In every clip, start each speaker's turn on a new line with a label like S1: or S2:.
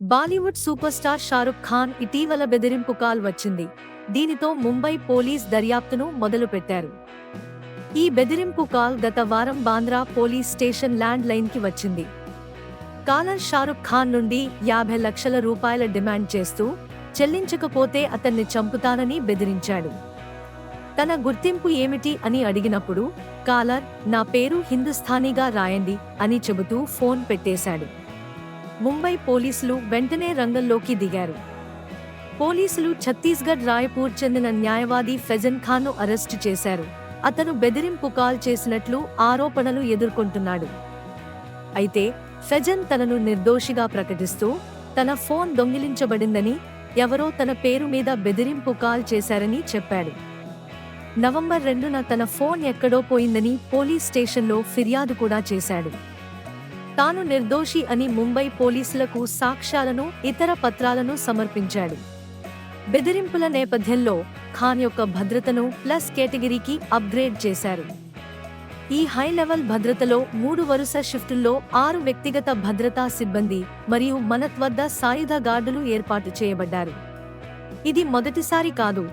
S1: Bollywood super star Shahrukh Khan ఇటీవల బెదిరింపు call వచ్చింది. దీనితో ముంబై పోలీస్ దర్యాప్తును మొదలుపెట్టారు. ఈ బెదిరింపు కాల్ గత వారం బాంద్రా పోలీస్ స్టేషన్ ల్యాండ్ లైన్కి వచ్చింది. కాలర్ షారుఖ్ ఖాన్ నుండి యాభై లక్షల రూపాయల డిమాండ్ చేస్తూ చెల్లించకపోతే అతన్ని చంపుతానని బెదిరించాడు. తన గుర్తింపు ఏమిటి అని అడిగినప్పుడు కాలర్ నా పేరు హిందుస్థానీగా రాయండి అని చెబుతూ ఫోన్ పెట్టేశాడు. ముంబై పోలీసులు వెంటనే రంగంలోకి దిగారు. పోలీసులు ఛత్తీస్గఢ్ రాయపూర్ చెందిన న్యాయవాది ఫెజన్ ఖాన్ను అరెస్టు చేశారు. అతను బెదిరింపు కాల్ చేసినట్లు ఆరోపణలు ఎదుర్కొంటున్నాడు. అయితే ఫెజన్ తనను నిర్దోషిగా ప్రకటిస్తూ తన ఫోన్ దొంగిలించబడిందని ఎవరో తన పేరు మీద బెదిరింపు కాల్ చేశారని చెప్పాడు. నవంబర్ రెండున తన ఫోన్ ఎక్కడో పోయిందని పోలీస్ స్టేషన్లో ఫిర్యాదు కూడా చేశాడు. తాను నిర్దోషి అని ముంబై పోలీసులకు సాక్ష్యాలను ఇతర పత్రాలను సమర్పించాడు. బెదిరింపుల నేపథ్యంలో ఖాన్ యొక్క భద్రతను ప్లస్ కేటగిరీకి అప్గ్రేడ్ చేశారు. ఈ హై లెవెల్ భద్రతలో మూడు వరుస షిఫ్టుల్లో ఆరు వ్యక్తిగత భద్రతా సిబ్బంది మరియు మనత్ వద్ద సాయుధ గార్డులు ఏర్పాటు చేయబడ్డారు. ఇది మొదటిసారి కాదు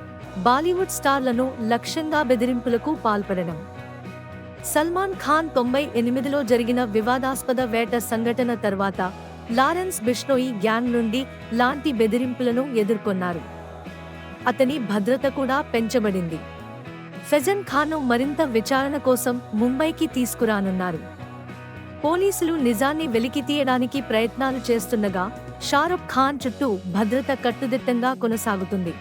S1: బాలీవుడ్ స్టార్లను లక్ష్యంగా బెదిరింపులకు పాల్పడడం. సల్మాన్ ఖాన్ తొంభై ఎనిమిదిలో జరిగిన వివాదాస్పద వేట సంఘటన తర్వాత లారెన్స్ బిష్నోయి గ్యాంగ్ నుండి లాంటి బెదిరింపులను ఎదుర్కొన్నారు. అతని భద్రత కూడా పెంచబడింది. ఫెజన్ ఖాన్ను మరింత విచారణ కోసం ముంబైకి తీసుకురానున్నారు. పోలీసులు నిజాన్ని వెలికితీయడానికి ప్రయత్నాలు చేస్తుండగా షారుఖ్ ఖాన్ చుట్టూ భద్రత కట్టుదిట్టంగా కొనసాగుతుంది.